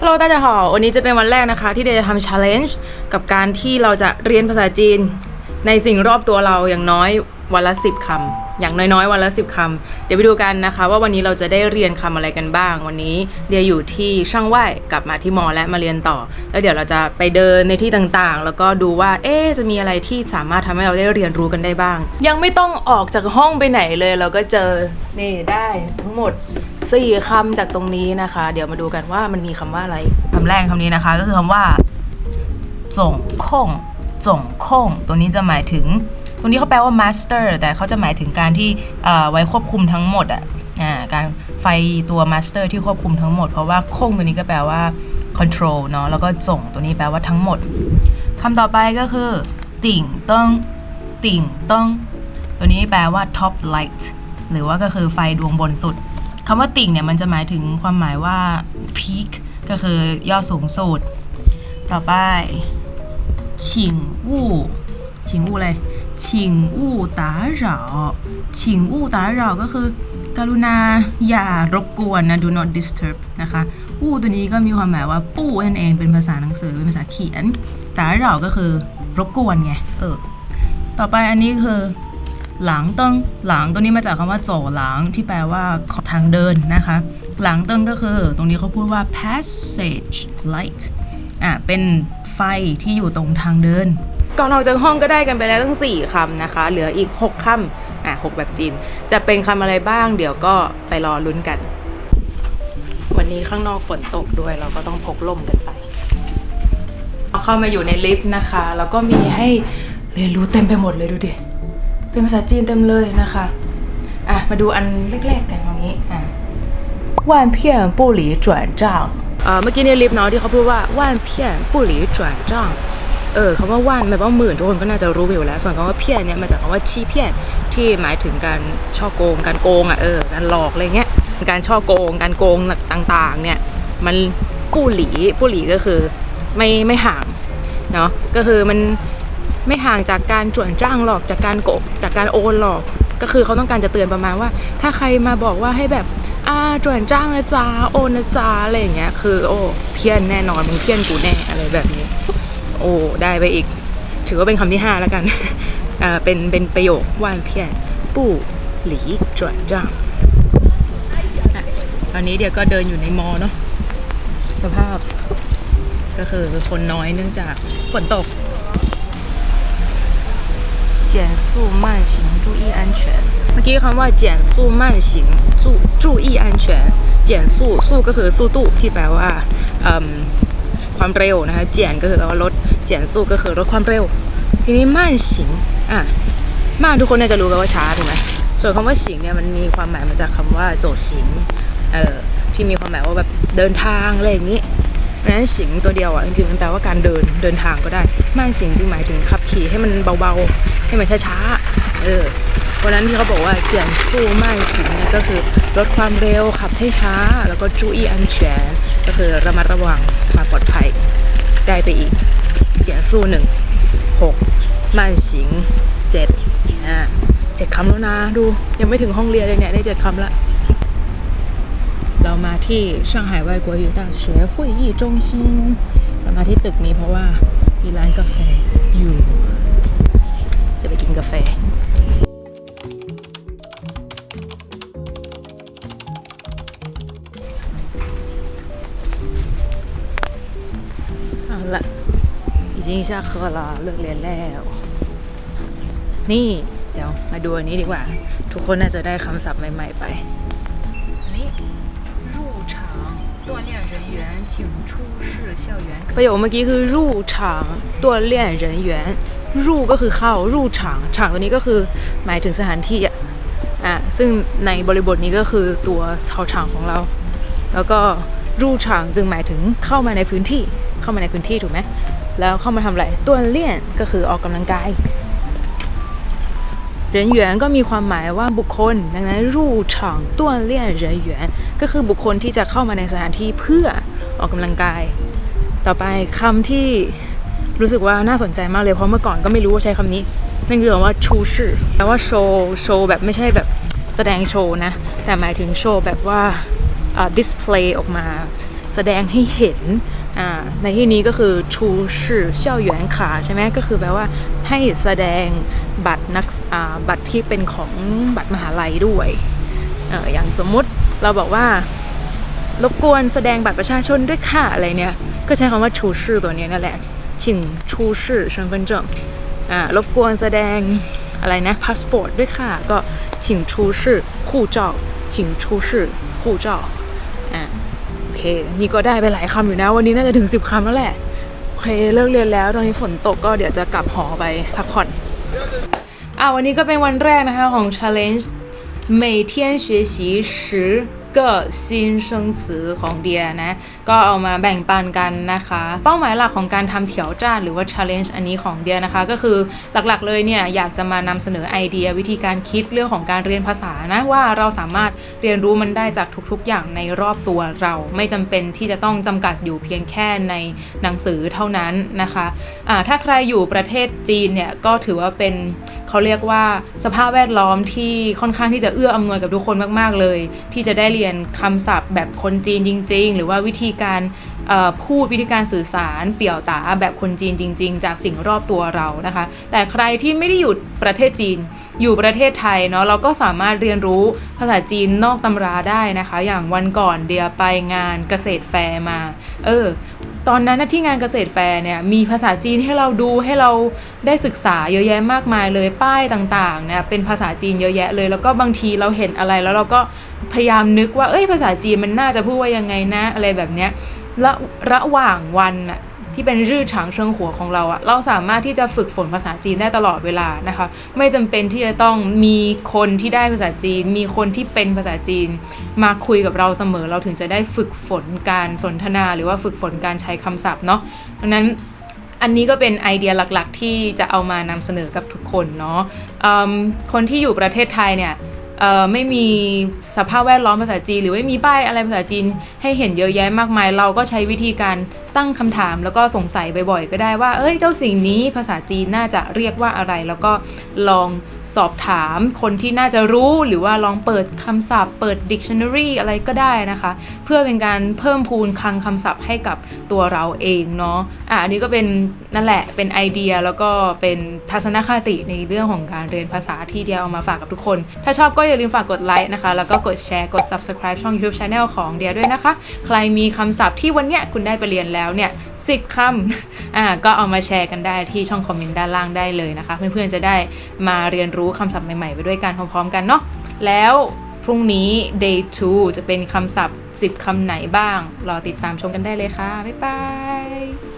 ฮัลโหล大家好วันนี้จะเป็นวันแรกนะคะ ที่เดย์จะทำ challenge กับการที่เราจะเรียนภาษาจีน ในสิ่งรอบตัวเราอย่างน้อยวันละ 10คำ อย่างน้อยๆ วันละ 10คำเดี๋ยวไปดูกันนะคะ ว่าวันนี้เราจะได้เรียนคำอะไรกันบ้าง วันนี้เดียอยู่ที่ช่างไหว้กลับมาที่มอและมาเรียนต่อ แล้วเดี๋ยวเราจะไปเดินในที่ต่างๆ แล้วก็ดูว่าเอ๊จะมีอะไรที่สามารถทำให้เราได้เรียนรู้กันได้บ้าง ยังไม่ต้องออกจากห้องไปไหนเลย เราก็เจอนี่ได้ทั้งหมดสี่คำจากตรงนี้นะคะ เดี๋ยวมาดูกันว่ามันมีคำว่าอะไรคำแรกคำนี้นะคะ ก็คือคำว่าจงคง จงคงตัวนี้จะหมายถึง ตรงนี้เขาแปลว่า master แต่เขาจะหมายถึงการที่ไว้ควบคุมทั้งหมดอะอ่าการไฟตัว master ที่ควบคุมทั้งหมด เพราะว่าคงตัวนี้ก็แปลว่า control เนาะแล้วก็จงตัวนี้แปลว่าทั้งหมดคำต่อไปก็คือ ติ่งติ้งติ่งติ้งตัวนี้แปลว่า top light หรือว่าก็คือไฟดวงบนสุดคำว่าติ่งเนี่ยมันจะหมายถึงความหมายว่า peak ก็คือยอดสูงสุดต่อไป ฉิงวู่ฉิงวู่อะไรฉิงวู่打扰ฉิงวู่打扰ก็คือ กรุณาอย่ารบกวนนะ do not disturb นะคะวู่ตัวนี้ก็มีความหมายว่าปู้นั่นเองเป็นภาษาหนังสือเป็นภาษาเขียน打扰ก็คือรบกวนไงเออ ต่อไปอันนี้คือ หลังเติ้งหลังตัวนี้มาจากคำว่าโจหลังที่แปลว่าทางเดินนะคะ หลังเติ้งก็คือ ตรงนี้เขาพูดว่า passage light อ่ะเป็น ไฟที่อยู่ตรงทางเดิน ก่อนออกจากห้องก็ได้กันไปแล้วทั้ง 4คำนะคะ เหลืออีก 6คำอ่ะ6แบบจีน จะเป็นคำอะไรบ้าง เดี๋ยวก็ไปรอลุ้นกัน วันนี้ข้างนอกฝนตกด้วย เราก็ต้องพกล่มกันไป เข้ามาอยู่ในลิฟต์นะคะ แล้วก็มีให้เรียนรู้เต็มไปหมดเลยดูดิ เป็นภาษาจีนเต็มเลยนะคะ อ่ะ มาดูอันแรกๆกันตรงนี้ อ่ะ万片不离转账 เมื่อกี้ในลิฟต์เนาะที่เขาพูดว่าว่านเพี้ยนปุหลีจวนจ้างเออคำว่าว่านหมายว่าหมื่นทุกคนก็น่าจะรู้อยู่แล้ว ส่วนคำว่าเพี้ยนเนี่ยมาจากคำว่าชี้เพี้ยนที่หมายถึงการช่อโกง การโกงอะเออการหลอกอะไรเงี้ยการช่อโกง การโกงต่างๆ เนี่ยมันปุหลีปุหลีก็คือไม่ไม่ห่างเนาะก็คือมันไม่ห่างจากการจวนจ้างหลอกจากการโกจากการโอนหลอก ก็คือเขาต้องการจะเตือนประมาณว่า ถ้าใครมาบอกว่าให้แบบ อ่าจวนจ้างนะจ๊ะโอนนะจ๊ะอะไรอย่างเงี้ย คือ โอ้เพี้ยนแน่นอนมึงเพี้ยนกูแน่อะไรแบบนี้ โอ้ได้ไปอีก ถือว่าเป็นคำที่ห้าแล้วกันอ่าเป็นเป็นประโยคว่านเพี้ยนปู่หลีจวนจ้างตอนนี้เดี๋ยวก็เดินอยู่ในมอเนาะสภาพ ก็คือคนน้อยเนื่องจากฝนตก 减速慢行注意安全เมื่อกี้คำว่า减速慢行注注意安全减速速ก็คือ速度ที่แปลว่าเอิ่มความเร็วนะคะเจียนก็คือแปลว่าลดเจียนสู้ก็คือลดความเร็ว ทีนี้慢行อ่ะ慢ทุกคนน่าจะรู้กันว่าช้าถูกไหมส่วนคำว่า行เนี่ยมันมีความหมายมาจากคำว่าโจ行เอ่อที่มีความหมายว่าแบบเดินทางอะไรอย่างนี้ เพราะฉะนั้นสิงตัวเดียวอะจริงๆมันแปลว่าการเดินเดินทางก็ได้ม่านสิงจึงหมายถึงขับขี่ให้มันเบาๆ ให้มันช้าๆ เออเพราะนั้นที่เขาบอกว่าเจียนสู้ม่านสิงเนี่ยก็คือลดความเร็วขับให้ช้า แล้วก็จูอี้อันเฉียนก็คือระมัดระวังความปลอดภัยได้ไปอีก เจียนสู้หนึ่งหกม่านสิงเจ็ดอ่าเจ็ดคำแล้วนะดูยังไม่ถึงห้องเรียนเลยเนี่ยได้เจ็ดคำละ เรามาที่ช่าง海外国语大学会议中心เรามาที่ตึกนี้เพราะว่ามีร้านกาแฟอยู่ จะไปกินกาแฟ เอาละ已经下课了เลิกเรียนแล้ว นี่ เดี๋ยวมาดูอันนี้ดีกว่า ทุกคนน่าจะได้คำศัพท์ใหม่ๆไป อันนี้入场 锻炼人员请出示校园ประโยคเมื่อกี้คือ入场锻炼人员入ก็คือเข้า入场场ตัวนี้ก็คือหมายถึงสถานที่อ่ะอ่ะซึ่งในบริบทนี้ก็คือตัวชาวฉางของเรา แล้วก็รูฉางจึงหมายถึงเข้ามาในพื้นที่เข้ามาในพื้นที่ถูกไหมแล้วเข้ามาทำอะไรตัวเลี่ยนก็คือออกกำลังกาย 人员ก็มีความหมายว่าบุคคล ดังนั้นรู场锻炼人员 ก็คือบุคคลที่จะเข้ามาในสถานที่เพื่อออกกำลังกาย ต่อไปคำที่รู้สึกว่าน่าสนใจมากเลยเพราะเมื่อก่อนก็ไม่รู้ว่าใช้คำนี้ นั่นคือคำว่าชูชื่อแปลว่าโชว์โชว์แบบไม่ใช่แบบแสดงโชว์นะ แต่หมายถึงโชว์แบบว่าอ่า display ออกมา แสดงให้เห็นอ่าในที่นี้ก็คือชูชื่อเช่าหยวนขาใช่ไหมก็คือแปลว่าให้แสดงบัตรนักอ่าบัตรที่เป็นของบัตรมหาลัยด้วยเอออย่างสมมุติ เราบอกว่า รบกวนแสดงบัตรประชาชนด้วยค่ะอะไรเนี่ย ก็ใช้คำว่าชูชื่อตัวเนี้ยนั่นแหละชิงชูชื่อ身份证อ่ารบกวนแสดงอะไรนะพาสปอร์ตด้วยค่ะ ก็ชิงชูชื่อคู่เจ้าชิงชูชื่อคู่เจ้าอ่าโอเค นี่ก็ได้ไปหลายคำอยู่นะ วันนี้น่าจะถึง 10คำแล้วแหละ โอเค เลิกเรียนแล้ว ตอนนี้ฝนตกก็เดี๋ยวจะกลับหอไปพักผ่อน อ่าวันนี้ก็เป็นวันแรกนะคะของ challenge 每天学习十个新生词ของเดียนะ ก็เอามาแบ่งปันกันนะคะ เป้าหมายหลักของการทำเถียวจ้านหรือว่า challenge อันนี้ของเดียนะคะ ก็คือหลักๆเลยเนี่ย อยากจะมานำเสนอไอเดียวิธีการคิดเรื่องของการเรียนภาษานะ ว่าเราสามารถ เรียนรู้มันได้จากทุกๆ อย่างในรอบตัวเรา ไม่จำเป็นที่จะต้องจำกัดอยู่เพียงแค่ในหนังสือเท่านั้นนะคะะถ้าใครอยู่ประเทศจีนเนี่ยก็ถือว่าเป็นเขาเรียกว่าสภาพแวดล้อมที่ค่อนข้างที่จะเอื้ออำนวยกับทุกคนมาก ๆ เลย ที่จะได้เรียนคำศัพท์แบบคนจีนจริง ๆ หรือว่าวิธีการ พูดวิธีการสื่อสารเปี่ยวตาแบบคนจีนจริง ๆ จากสิ่งรอบตัวเรานะคะ แต่ใครที่ไม่ได้อยู่ประเทศจีน อยู่ประเทศไทยเนาะเราก็สามารถเรียนรู้ภาษาจีนนอกตำราได้นะคะ อย่างวันก่อนเดียไปงานเกษตรแฟร์มา เออตอนนั้นที่งานเกษตรแฟร์เนี่ยมีภาษาจีนให้เราดูให้เราได้ศึกษาเยอะแยะมากมายเลยป้ายต่างๆเนี่ยเป็นภาษาจีนเยอะแยะเลย แล้วก็บางทีเราเห็นอะไรแล้วเราก็พยายามนึกว่าเอ้ยภาษาจีนมันน่าจะพูดว่ายังไงนะอะไรแบบเนี้ย และระหว่างวันน่ะที่เป็นรื่อฉางเชิงหัวของเราอะเราสามารถที่จะฝึกฝนภาษาจีนได้ตลอดเวลานะคะ ไม่จำเป็นที่จะต้องมีคนที่ได้ภาษาจีน มีคนที่เป็นภาษาจีน มาคุยกับเราเสมอ เราถึงจะได้ฝึกฝนการสนทนา หรือว่าฝึกฝนการใช้คำศัพท์เนาะดังนั้นอันนี้ก็เป็นไอเดียหลักๆ ที่จะเอามานำเสนอกับทุกคนเนาะคนที่อยู่ประเทศไทยเนี่ย ไม่มีสภาพแวดล้อมภาษาจีน หรือไม่มีป้ายอะไรภาษาจีนให้เห็นเยอะแยะมากมาย เราก็ใช้วิธีการตั้งคำถามแล้วก็สงสัยบ่อยๆ ก็ได้ว่า เอ้ยเจ้าสิ่งนี้ภาษาจีนน่าจะเรียกว่าอะไร แล้วก็ลองสอบถามคนที่น่าจะรู้หรือว่าลองเปิดคำศัพท์ เปิด dictionary อะไรก็ได้นะคะ เพื่อเป็นการเพิ่มพูนคลังคำศัพท์ให้กับตัวเราเองเนาะอะอันนี้ก็เป็นนั่นแหละเป็นไอเดียแล้วก็เป็นทัศนคติในเรื่องของการเรียนภาษาที่เดียวเอามาฝากกับทุกคน ถ้าชอบก็อย่าลืมฝากกดไลค์นะคะ แล้วก็กดแชร์กด subscribe ช่อง YouTube Channel ของเดียด้วยนะคะ ใครมีคำศัพท์ที่วันเนี้ยคุณได้ไปเรียนแล้วเนี่ยสิบคำอ่าก็เอามาแชร์กันได้ที่ช่องคอมเมนต์ด้านล่างได้เลยนะคะ เพื่อนๆจะได้มาเรียนรู้คำศัพท์ใหม่ๆ ไปด้วยกันพร้อมๆ กันเนาะแล้วพรุ่งนี้ day 2 จะเป็นคำศัพท์ 10 คำไหนบ้าง รอติดตามชมกันได้เลยค่ะ บ๊ายบาย